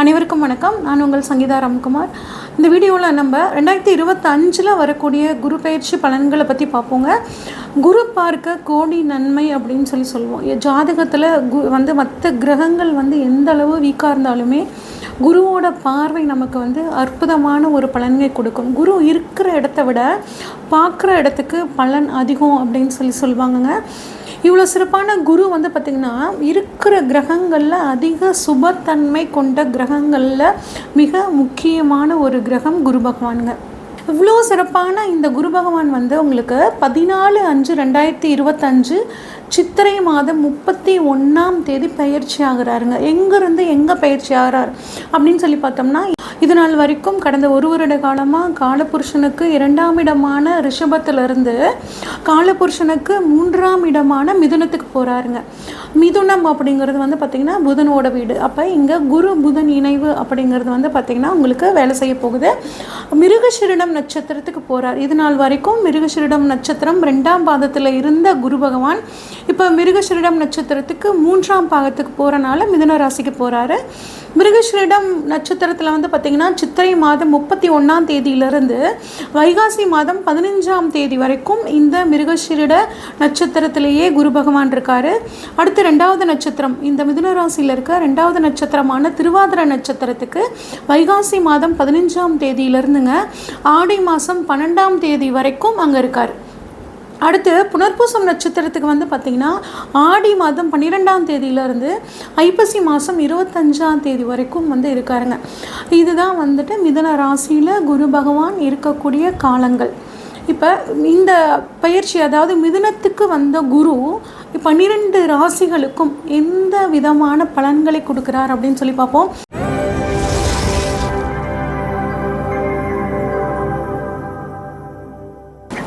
அனைவருக்கும் வணக்கம். நான் உங்கள் சங்கீதா ராம்குமார். இந்த வீடியோவில் நம்ம ரெண்டாயிரத்தி இருபத்தஞ்சில் வரக்கூடிய குரு பயிற்சி பலன்களை பற்றி பார்ப்போங்க. குரு பார்க்க கோடி நன்மை அப்படின்னு சொல்லி சொல்லுவோம். ஜாதகத்தில் கு வந்து மற்ற கிரகங்கள் வந்து எந்த அளவு வீக்காக இருந்தாலுமே குருவோட பார்வை நமக்கு வந்து அற்புதமான ஒரு பலன்களை கொடுக்கும். குரு இருக்கிற இடத்த விட பார்க்குற இடத்துக்கு பலன் அதிகம் அப்படின்னு சொல்லி சொல்லுவாங்கங்க. இவ்வளோ சிறப்பான குரு வந்து பார்த்திங்கன்னா இருக்கிற கிரகங்களில் அதிக சுபத்தன்மை கொண்ட கிரகங்களில் மிக முக்கியமான ஒரு கிரகம் குரு பகவானுங்க. இவ்வளோ சிறப்பான இந்த குரு பகவான் வந்து உங்களுக்கு பதினாலு அஞ்சு ரெண்டாயிரத்தி இருபத்தஞ்சு சித்திரை மாதம் முப்பத்தி ஒன்றாம் தேதி பயிற்சி ஆகுறாருங்க. எங்கேருந்து எங்கே பயிற்சி ஆகிறார் அப்படின்னு சொல்லி பார்த்தோம்னா இது நாள் வரைக்கும் கடந்த ஒரு வருட காலமாக காலபுருஷனுக்கு இரண்டாம் இடமான ரிஷபத்திலிருந்து காலபுருஷனுக்கு மூன்றாம் இடமான மிதுனத்துக்கு போகிறாருங்க மிதுனம் அப்படிங்கிறது வந்து பார்த்திங்கன்னா புதனோட வீடு. அப்போ இங்கே குரு புதன் இணைவு அப்படிங்கிறது வந்து பார்த்திங்கன்னா உங்களுக்கு வேலை செய்ய போகுது. மிருகஷிரிடம் நட்சத்திரத்துக்கு போகிறார் இது நாள் வரைக்கும் மிருகஷிரிடம் நட்சத்திரம் ரெண்டாம் பாதத்தில் இருந்த குரு பகவான் இப்போ மிருகஷிரிடம் நட்சத்திரத்துக்கு மூன்றாம் பாகத்துக்கு போகிறனால மிதுன ராசிக்கு போகிறாரு மிருகஷிரிடம் நட்சத்திரத்தில் வந்து பார்த்திங்கன்னா சித்திரை மாதம் முப்பத்தி ஒன்றாம் தேதியிலிருந்து வைகாசி மாதம் பதினஞ்சாம் தேதி வரைக்கும் இந்த மிருகசிரிட நட்சத்திரத்திலேயே குரு பகவான் இருக்காரு. அடுத்து ரெண்டாவது நட்சத்திரம் இந்த மிதுன ராசியில் இருக்க ரெண்டாவது நட்சத்திரமான திருவாதிர நட்சத்திரத்துக்கு வைகாசி மாதம் பதினஞ்சாம் தேதியிலிருந்துங்க ஆடி மாதம் பன்னெண்டாம் தேதி வரைக்கும் அங்கே இருக்கார். அடுத்து புனர்பூசம் நட்சத்திரத்துக்கு வந்து பார்த்திங்கன்னா ஆடி மாதம் பன்னிரெண்டாம் தேதியிலேருந்து ஐப்பசி மாதம் இருபத்தஞ்சாம் தேதி வரைக்கும் வந்து இருக்காருங்க. இதுதான் வந்துட்டு மிதன ராசியில் குரு பகவான் இருக்கக்கூடிய காலங்கள். இப்போ இந்த பயிற்சி அதாவது மிதுனத்துக்கு வந்த குரு பன்னிரெண்டு ராசிகளுக்கும் எந்த விதமான பலன்களை கொடுக்குறார் அப்படின்னு சொல்லி பார்ப்போம்.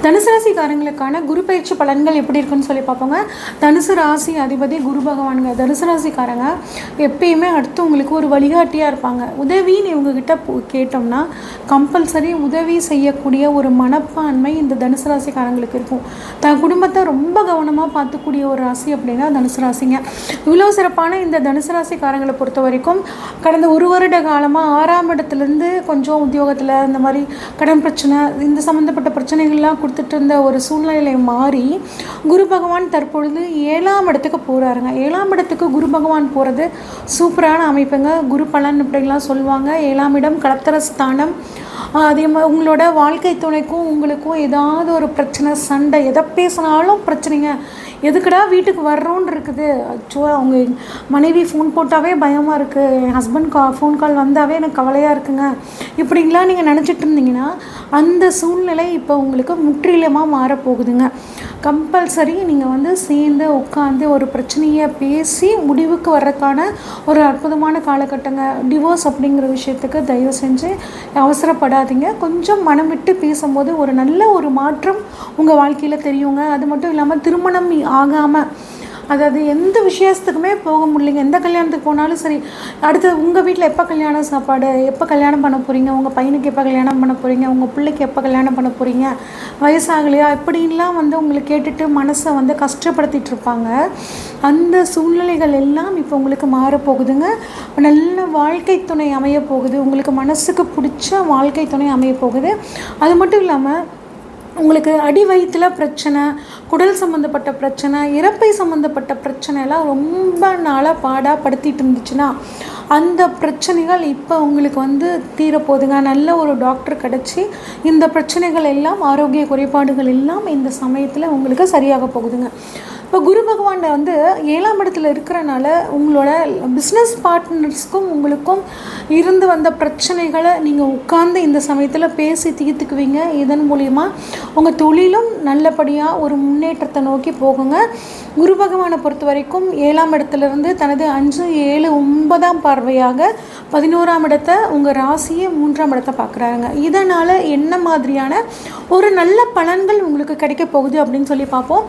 தனுசு ராசிக்காரங்களுக்கான குரு பயிற்சி பலன்கள் எப்படி இருக்குன்னு சொல்லி பார்ப்போங்க. தனுசு ராசி அதிபதி குரு பகவானுங்க. தனுசு ராசிக்காரங்க எப்பயுமே அடுத்தவங்களுக்கு ஒரு வழிகாட்டியாக இருப்பாங்க. உதவின்னு இவங்கக்கிட்ட போ- கேட்டோம்னா கம்பல்சரி உதவி செய்யக்கூடிய ஒரு மனப்பான்மை இந்த தனுசு ராசிக்காரங்களுக்கு இருக்கும். தன் குடும்பத்தை ரொம்ப கவனமாக பார்த்துக்கூடிய ஒரு ராசி அப்படின்னா தனுசு ராசிங்க. இவ்வளோ சிறப்பான இந்த தனுசு ராசிக்காரங்களை பொறுத்த வரைக்கும் கடந்த ஒரு வருட காலமாக ஆறாம் இடத்துலேருந்து கொஞ்சம் உத்தியோகத்தில் இந்த மாதிரி கடன் பிரச்சனை இந்த சம்மந்தப்பட்ட பிரச்சனைகள்லாம் கொடுத்துட்டு இருந்த ஒரு சூழ்நிலை மாறி குரு பகவான் தற்பொழுது ஏழாம் இடத்துக்கு போகிறாருங்க ஏழாம் இடத்துக்கு குரு பகவான் போகிறது சூப்பரான அமைப்புங்க. குரு பலன் இப்படிலாம் சொல்லுவாங்க. ஏழாம் இடம் கலத்தர ஸ்தானம். அதே மாதிரி உங்களோட வாழ்க்கை துணைக்கும் உங்களுக்கும் ஏதாவது ஒரு பிரச்சனை சண்டை எதை பேசினாலும் பிரச்சனைங்க. எதுக்குடா வீட்டுக்கு வர்றோன்னு இருக்குது. ஆக்சுவலாக அவங்க மனைவி ஃபோன் போட்டாவே பயமாக இருக்குது என் ஹஸ்பண்ட் கா ஃபோன் கால் வந்தாவே எனக்கு கவலையாக இருக்குங்க. இப்படிங்களாம் நீங்கள் நினச்சிட்டு இருந்தீங்கன்னா அந்த சூழ்நிலை இப்போ உங்களுக்கு முற்றிலுமாக மாறப்போகுதுங்க. கம்பல்சரி நீங்கள் வந்து சேர்ந்து உட்காந்து ஒரு பிரச்சனையை பேசி முடிவுக்கு வர்றதுக்கான ஒரு அற்புதமான காலகட்டங்க. டிவோர்ஸ் அப்படிங்கிற விஷயத்துக்கு தயவு செஞ்சு அவசரப்படாதீங்க. கொஞ்சம் மனம் விட்டு பேசும்போது ஒரு நல்ல ஒரு மாற்றம் உங்கள் வாழ்க்கையில் தெரியுங்க. அது மட்டும் இல்லாமல் திருமணம் ஆகாமல் அதாவது எந்த விஷயத்துக்குமே போக முடியலைங்க. எந்த கல்யாணத்துக்கு போனாலும் சரி அடுத்து உங்கள் வீட்டில் எப்போ கல்யாணம் சாப்பாடு எப்போ கல்யாணம் பண்ண போகிறீங்க உங்கள் பையனுக்கு எப்போ கல்யாணம் பண்ண போகிறீங்க உங்கள் பிள்ளைக்கு எப்போ கல்யாணம் பண்ண போகிறீங்க வயசாகலையா இப்படின்லாம் வந்து உங்களை கேட்டுட்டு மனசை வந்து கஷ்டப்படுத்திட்டு இருப்பாங்க. அந்த சூழ்நிலைகள் எல்லாம் இப்போ உங்களுக்கு மாறப்போகுதுங்க. நல்ல வாழ்க்கை துணை அமைய போகுது உங்களுக்கு மனசுக்கு பிடிச்ச வாழ்க்கை துணை அமைய போகுது அது மட்டும் இல்லாமல் உங்களுக்கு அடி வயிற்றுல பிரச்சனை குடல் சம்மந்தப்பட்ட பிரச்சனை இறப்பை சம்மந்தப்பட்ட பிரச்சனைலாம் ரொம்ப நாளாக பாடாக படுத்திட்டு இருந்துச்சுன்னா அந்த பிரச்சனைகள் இப்போ உங்களுக்கு வந்து தீரப்போகுதுங்க நல்ல ஒரு டாக்டர் கிடச்சி இந்த பிரச்சனைகள் எல்லாம் ஆரோக்கிய குறைபாடுகள் எல்லாம் இந்த சமயத்தில் உங்களுக்கு சரியாக போகுதுங்க. இப்போ குரு பகவான் வந்து ஏழாம் இடத்துல இருக்கிறனால உங்களோட பிஸ்னஸ் பார்ட்னர்ஸ்க்கும் உங்களுக்கும் இருந்து வந்த பிரச்சனைகளை நீங்கள் உட்கார்ந்து இந்த சமயத்தில் பேசி தீர்த்துக்குவீங்க. இதன் மூலிமா உங்கள் தொழிலும் நல்லபடியாக ஒரு முன்னேற்றத்தை நோக்கி போகுங்க. குரு பகவானை பொறுத்த வரைக்கும் ஏழாம் இடத்துலேருந்து தனது அஞ்சு ஏழு ஒன்பதாம் பார்வையாக பதினோராம் இடத்தை உங்கள் ராசியை மூன்றாம் இடத்தை பார்க்குறாங்க இதனால் என்ன மாதிரியான ஒரு நல்ல பலன்கள் உங்களுக்கு கிடைக்க போகுது அப்படின்னு சொல்லி பார்ப்போம்.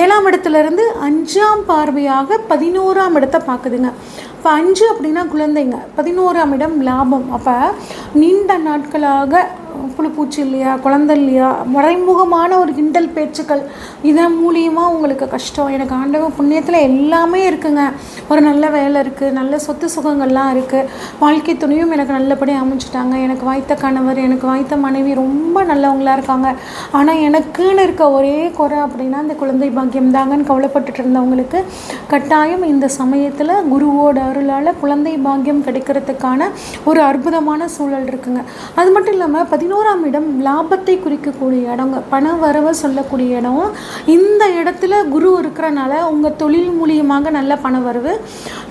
ஏழாம் இருந்து அஞ்சாம் பார்வையாக பதினோராம் இடத்தை பார்க்குதுங்க. இப்போ அஞ்சு அப்படின்னா குழந்தைங்க பதினோராம் இடம் லாபம். அப்போ நீண்ட நாட்களாக புழுப்பூச்சி இல்லையா குழந்தை இல்லையா மறைமுகமான ஒரு கிண்டல் பேச்சுக்கள் இதன் மூலியமாக உங்களுக்கு கஷ்டம். எனக்கு ஆண்டவன் புண்ணியத்தில் எல்லாமே இருக்குங்க. ஒரு நல்ல வேலை இருக்குது நல்ல சொத்து சுகங்கள்லாம் இருக்குது வாழ்க்கை துணையும் எனக்கு நல்லபடியாக அமைச்சிட்டாங்க எனக்கு வாய்த்த கணவர் எனக்கு வாய்த்த மனைவி ரொம்ப நல்லவங்களா இருக்காங்க. ஆனால் எனக்குன்னு இருக்க ஒரே குறை அப்படின்னா இந்த குழந்தை பாக்கியம் தாங்கன்னு கவலைப்பட்டுட்டு இருந்தவங்களுக்கு கட்டாயம் இந்த சமயத்தில் குருவோட அருளால் குழந்தை பாக்கியம் கிடைக்கிறதுக்கான ஒரு அற்புதமான சூழல் இருக்குங்க. அது மட்டும் இல்லாமல் பதினோரு பதினோராம் இடம் லாபத்தை குறிக்கக்கூடிய இடங்க பண வரவை சொல்லக்கூடிய இடம். இந்த இடத்துல குரு இருக்கிறனால உங்கள் தொழில் மூலியமாக நல்ல பண வரவு.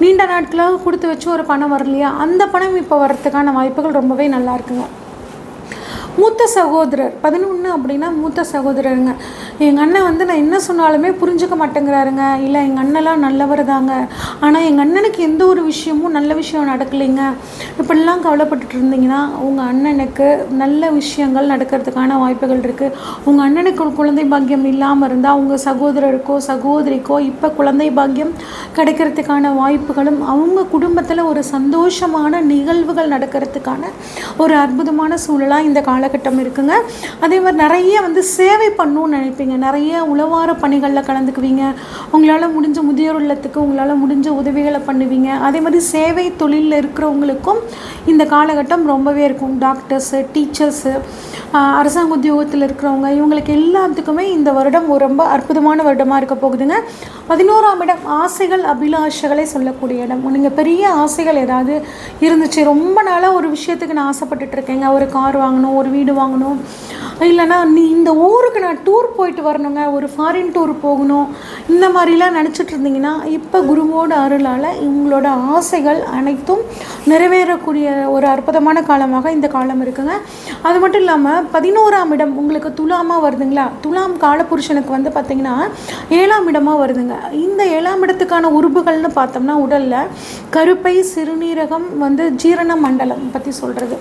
நீண்ட நாட்களாக கொடுத்து வச்சு ஒரு பணம் வரலையா? அந்த பணம் இப்போ வர்றதுக்கான வாய்ப்புகள் ரொம்பவே நல்லா இருக்குங்க. மூத்த சகோதரர் பதினொன்று அப்படின்னா மூத்த சகோதரருங்க. எங்கள் அண்ணன் வந்து நான் என்ன சொன்னாலுமே புரிஞ்சுக்க மாட்டேங்கிறாருங்க. இல்லை எங்கள் அண்ணெல்லாம் நல்லவர் தாங்க. ஆனால் எங்கள் அண்ணனுக்கு எந்த ஒரு விஷயமும் நல்ல விஷயம் நடக்கலைங்க. இப்படிலாம் கவலைப்பட்டுட்டு இருந்தீங்கன்னா உங்கள் அண்ணனுக்கு நல்ல விஷயங்கள் நடக்கிறதுக்கான வாய்ப்புகள் இருக்குது உங்கள் அண்ணனுக்கு குழந்தை பாக்கியம் இல்லாமல் இருந்தால் உங்கள் சகோதரருக்கோ சகோதரிக்கோ இப்போ குழந்தை பாக்கியம் கிடைக்கிறதுக்கான வாய்ப்புகளும் அவங்க குடும்பத்தில் ஒரு சந்தோஷமான நிகழ்வுகள் நடக்கிறதுக்கான ஒரு அற்புதமான சூழலாக இந்த காலகட்டம் இருக்குங்க. அதே மாதிரி நிறைய வந்து சேவை பண்ணணும்னு நினைப்பீங்க. நிறைய உளவார பணிகளில் கலந்துக்குவீங்க. உங்களால் முடிஞ்ச முதியோர் இல்லத்துக்கு உங்களால் முடிஞ்ச உதவிகளை பண்ணுவீங்க. அதே மாதிரி சேவை தொழிலில் இருக்கிறவங்களுக்கும் இந்த காலகட்டம் ரொம்பவே இருக்கும். டாக்டர்ஸு டீச்சர்ஸு அரசாங்க உத்தியோகத்தில் இருக்கிறவங்க இவங்களுக்கு எல்லாத்துக்குமே இந்த வருடம் ஒரு ரொம்ப அற்புதமான வருடமாக இருக்க போகுதுங்க. பதினோராம் இடம் ஆசைகள் அபிலாஷைகளை சொல்லக்கூடிய இடம். நீங்கள் பெரிய ஆசைகள் ஏதாவது இருந்துச்சு ரொம்ப நாளாக ஒரு விஷயத்துக்கு நான் ஆசைப்பட்டுட்டு இருக்கேங்க. ஒரு கார் வாங்கணும் ஒரு வீடு வாங்கணும். இல்லைன்னா நீ இந்த ஊருக்கு நான் டூர் போயிட்டு வரணுங்க ஒரு ஃபாரின் டூர் போகணும் இந்த மாதிரிலாம் நினச்சிட்டு இருந்தீங்கன்னா இப்போ குருவோட அருளால் உங்களோட ஆசைகள் அனைத்தும் நிறைவேறக்கூடிய ஒரு அற்புதமான காலமாக இந்த காலம் இருக்குங்க. அது மட்டும் இல்லாமல் பதினோராம் இடம் உங்களுக்கு துலாமாக வருதுங்களா? துலாம் காலபுருஷனுக்கு வந்து பார்த்திங்கன்னா ஏழாம் இடமாக வருதுங்க. இந்த ஏழாம் இடத்துக்கான உறுப்புகள்னு பார்த்தோம்னா உடலில் கருப்பை சிறுநீரகம் வந்து ஜீரண மண்டலம் பற்றி சொல்கிறது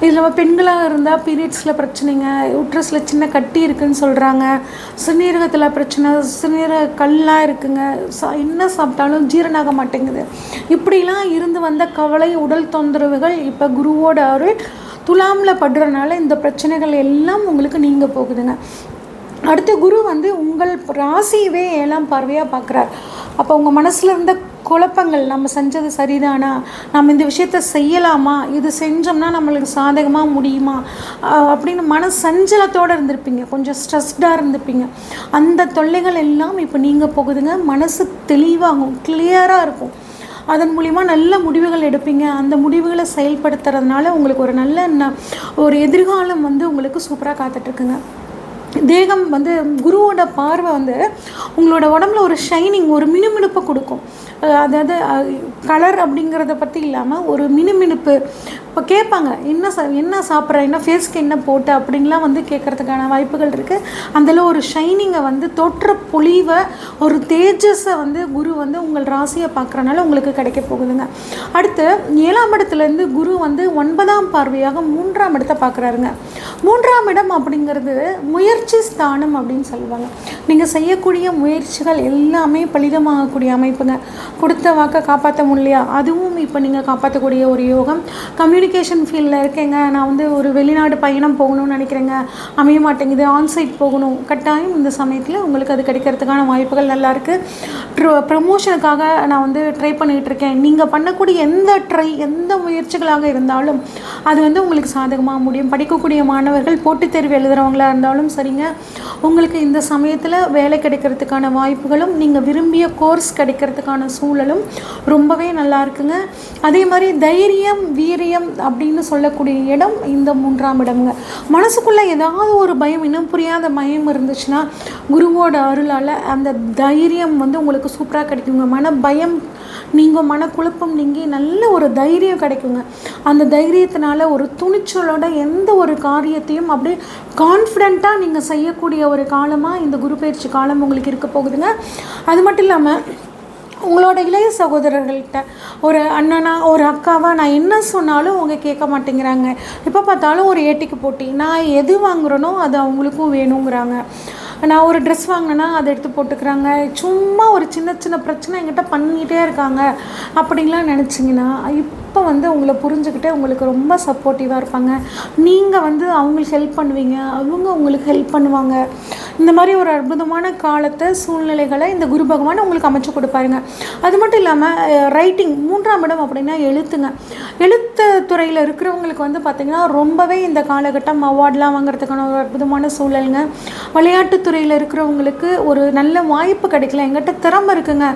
இதில் பெண்களாக இருந்தால் பீரியட்ஸில் பிரச்சனைங்க உட்ரஸில் சின்ன கட்டி இருக்குன்னு சொல்கிறாங்க சிறுநீரகத்தில் பிரச்சனை சிறுநீரக கல்லாம் இருக்குங்க. சா என்ன சாப்பிட்டாலும் ஜீரணாக மாட்டேங்குது. இப்படிலாம் இருந்து வந்த கவலை உடல் தொந்தரவுகள் இப்போ குருவோட அருள் துலாமில் படுறனால இந்த பிரச்சனைகள் எல்லாம் உங்களுக்கு நீங்க போகுதுங்க. அடுத்து குரு வந்து உங்கள் ராசியவே ஏழாம் பார்வையாக பார்க்குறார் அப்போ உங்கள் மனசில் இருந்த குழப்பங்கள் நம்ம செஞ்சது சரிதானா? நம்ம இந்த விஷயத்த செய்யலாமா? இது செஞ்சோம்னா நம்மளுக்கு சாதகமாக முடியுமா? அப்படின்னு மன சஞ்சலத்தோடு இருந்திருப்பீங்க. கொஞ்சம் ஸ்ட்ரெஸ்டாக இருந்திருப்பீங்க. அந்த தொல்லைகள் எல்லாம் இப்போ நீங்கள் போகுதுங்க. மனசு தெளிவாகும் கிளியராக இருக்கும். அதன் மூலிமா நல்ல முடிவுகள் எடுப்பீங்க. அந்த முடிவுகளை செயல்படுத்துறதுனால உங்களுக்கு ஒரு நல்ல ந- ஒரு எதிர்காலம் வந்து உங்களுக்கு சூப்பராக காத்துட்ருக்குங்க தேகம் வந்து குருவோட பார்வை வந்து உங்களோட உடம்புல ஒரு ஷைனிங் ஒரு மினுமினுப்பை கொடுக்கும். அதாவது கலர் அப்படிங்கிறத பற்றி இல்லாமல் ஒரு மினுமினுப்பு இப்போ கேட்பாங்க என்ன சா என்ன சாப்பிட்ற? என்ன ஃபேஸ்க்கு என்ன போட்டு? அப்படின்லாம் வந்து கேட்குறதுக்கான வாய்ப்புகள் இருக்குது அதில் ஒரு ஷைனிங்கை வந்து தோற்ற பொலிவை ஒரு தேஜஸை வந்து குரு வந்து உங்கள் ராசியை பார்க்குறனால உங்களுக்கு கிடைக்க போகுதுங்க. அடுத்து ஏழாம் இடத்துலேருந்து குரு வந்து ஒன்பதாம் பார்வையாக மூன்றாம் இடத்தை பார்க்குறாருங்க. மூன்றாம் இடம் அப்படிங்கிறது முயற்சி ஸ்தானம் அப்படின்னு சொல்லுவாங்க. நீங்கள் செய்யக்கூடிய முயற்சிகள் எல்லாமே பலிதமாகக்கூடிய அமைப்புங்க. கொடுத்த வாக்கை காப்பாற்ற முடியலையா? அதுவும் இப்போ நீங்கள் காப்பாற்றக்கூடிய ஒரு யோகம். கம்யூனிகேஷன் ஃபீல்டில் இருக்கேங்க. நான் வந்து ஒரு வெளிநாடு பயணம் போகணும்னு நினைக்கிறேங்க. அமைய மாட்டேங்குது. ஆன்சைட் போகணும். கட்டாயம் இந்த சமயத்தில் உங்களுக்கு அது கிடைக்கிறதுக்கான வாய்ப்புகள் நல்லாயிருக்கு ட்ரோ ப்ரமோஷனுக்காக நான் வந்து ட்ரை பண்ணிகிட்ருக்கேன் நீங்கள் பண்ணக்கூடிய எந்த ட்ரை எந்த முயற்சிகளாக இருந்தாலும் அது வந்து உங்களுக்கு சாதகமாக முடியும். படிக்கக்கூடிய மாணவர்கள் போட்டித் தேர்வு எழுதுகிறவங்களா இருந்தாலும் சரிங்க. உங்களுக்கு இந்த சமயத்தில் வேலை கிடைக்கிறதுக்கான வாய்ப்புகளும் நீங்கள் விரும்பிய கோர்ஸ் கிடைக்கிறதுக்கான சூழலும் ரொம்பவே நல்லா இருக்குங்க. அதே மாதிரி தைரியம் வீரியம் அப்படின்னு சொல்லக்கூடிய இடம் இந்த மூன்றாம் இடம்ங்க. மனசுக்குள்ளே ஏதாவது ஒரு பயம் இன்னும் புரியாத பயம் இருந்துச்சுன்னா குருவோட அருளால் அந்த தைரியம் வந்து உங்களுக்கு சூப்பராக கிடைக்குங்க. மன பயம் நீங்கள் மனக்குழப்பம் நீங்கி நல்ல ஒரு தைரியம் கிடைக்குங்க. அந்த தைரியத்தினால ஒரு துணிச்சலோட எந்த ஒரு காரியத்தையும் அப்படியே கான்ஃபிடெண்ட்டாக நீங்கள் செய்யக்கூடிய ஒரு காலமாக இந்த குரு பயிற்சி காலம் உங்களுக்கு இருக்க போகுதுங்க. அது மட்டும் இல்லாமல் உங்களோட இளைய சகோதரர்கள்ட்ட ஒரு அண்ணனா ஒரு அக்காவாக நான் என்ன சொன்னாலும் அவங்க கேட்க மாட்டேங்கிறாங்க. எப்போ பார்த்தாலும் ஒரு ஏட்டிக்கு போட்டி நான் எது வாங்குறேனோ அது அவங்களுக்கும் வேணுங்கிறாங்க. நான் ஒரு ட்ரெஸ் வாங்கினேன்னா அதை எடுத்து போட்டுக்கிறாங்க. சும்மா ஒரு சின்ன சின்ன பிரச்சனை என்கிட்ட பண்ணிக்கிட்டே இருக்காங்க. அப்படின்லாம் நினச்சிங்கன்னா இப்போ அப்போ வந்து உங்களை புரிஞ்சுக்கிட்டு உங்களுக்கு ரொம்ப சப்போர்ட்டிவாக இருப்பாங்க. நீங்கள் வந்து அவங்களுக்கு ஹெல்ப் பண்ணுவீங்க. அவங்க உங்களுக்கு ஹெல்ப் பண்ணுவாங்க. இந்த மாதிரி ஒரு அற்புதமான காலத்தை சூழ்நிலைகளை இந்த குரு பகவான் உங்களுக்கு அமைச்சு கொடுப்பாருங்க. அது மட்டும் இல்லாமல் ரைட்டிங் மூன்றாம் இடம் அப்படின்னா எழுத்துங்க. எழுத்து துறையில் இருக்கிறவங்களுக்கு வந்து பார்த்திங்கன்னா ரொம்பவே இந்த காலகட்டம் அவார்ட்லாம் வாங்குறதுக்கான ஒரு அற்புதமான சூழலுங்க. விளையாட்டுத்துறையில் இருக்கிறவங்களுக்கு ஒரு நல்ல வாய்ப்பு கிடைக்கல. எங்கிட்ட திறமை இருக்குங்க.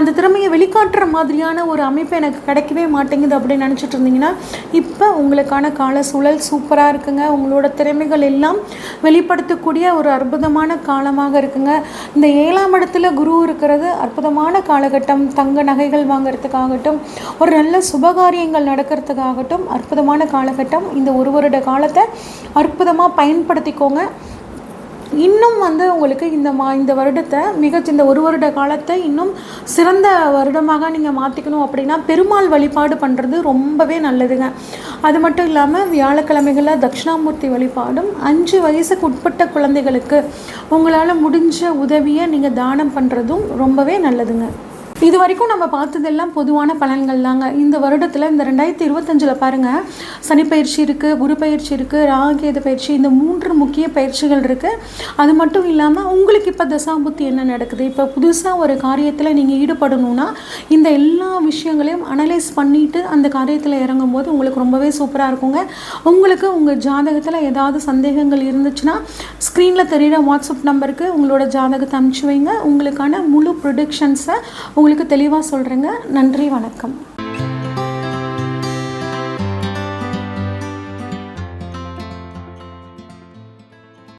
அந்த திறமையை வெளிக்காட்டுற மாதிரியான ஒரு அமைப்பு எனக்கு கிடைக்கவே மாட்டேங்குது அப்படி நினச்சிட்டு இருந்தீங்கன்னா இப்போ உங்களுக்கான கால சூழல் சூப்பராக இருக்குங்க. உங்களோட திறமைகள் எல்லாம் வெளிப்படுத்தக்கூடிய ஒரு அற்புதமான காலமாக இருக்குங்க. இந்த ஏழாம் இடத்துல குரு இருக்கிறது அற்புதமான காலகட்டம். தங்க நகைகள் வாங்குறதுக்காகட்டும் ஒரு நல்ல சுபகாரியங்கள் நடக்கிறதுக்காகட்டும் அற்புதமான காலகட்டம். இந்த ஒரு வருட காலத்தை அற்புதமாக பயன்படுத்திக்கோங்க. இன்னும் வந்து உங்களுக்கு இந்த மா இந்த வருடத்தை மிகச் இந்த ஒரு வருட காலத்தை இன்னும் சிறந்த வருடமாக நீங்கள் மாற்றிக்கணும் அப்படின்னா பெருமாள் வழிபாடு பண்ணுறது ரொம்பவே நல்லதுங்க. அது மட்டும் இல்லாமல் வியாழக்கிழமைகளில் தட்சிணாமூர்த்தி வழிபாடும் அஞ்சு வயசுக்கு உட்பட்ட குழந்தைகளுக்கு உங்களால் முடிஞ்ச உதவியை நீங்கள் தானம் பண்ணுறதும் ரொம்பவே நல்லதுங்க. இது வரைக்கும் நம்ம பார்த்ததெல்லாம் பொதுவான பலன்கள் தாங்க. இந்த வருடத்தில் இந்த ரெண்டாயிரத்தி இருபத்தஞ்சில் பாருங்கள் சனிப்பயிற்சி இருக்குது குரு பயிற்சி இருக்குது ராகேது பயிற்சி இந்த மூன்று முக்கிய பயிற்சிகள் இருக்குது அது மட்டும் இல்லாமல் உங்களுக்கு இப்போ தசாபுத்தி என்ன நடக்குது? இப்போ புதுசாக ஒரு காரியத்தில் நீங்கள் ஈடுபடணும்னா இந்த எல்லா விஷயங்களையும் அனலைஸ் பண்ணிவிட்டு அந்த காரியத்தில் இறங்கும் போது உங்களுக்கு ரொம்பவே சூப்பராக இருக்குங்க. உங்களுக்கு உங்கள் ஜாதகத்தில் ஏதாவது சந்தேகங்கள் இருந்துச்சுன்னா ஸ்க்ரீனில் தெரியிற வாட்ஸ்அப் நம்பருக்கு உங்களோட ஜாதகத்தை அனுப்பிச்சி வைங்க. உங்களுக்கான முழு ப்ரொடிக்ஷன்ஸை உங்களுக்கு தெளிவாக சொல்கிறேங்க நன்றி வணக்கம்.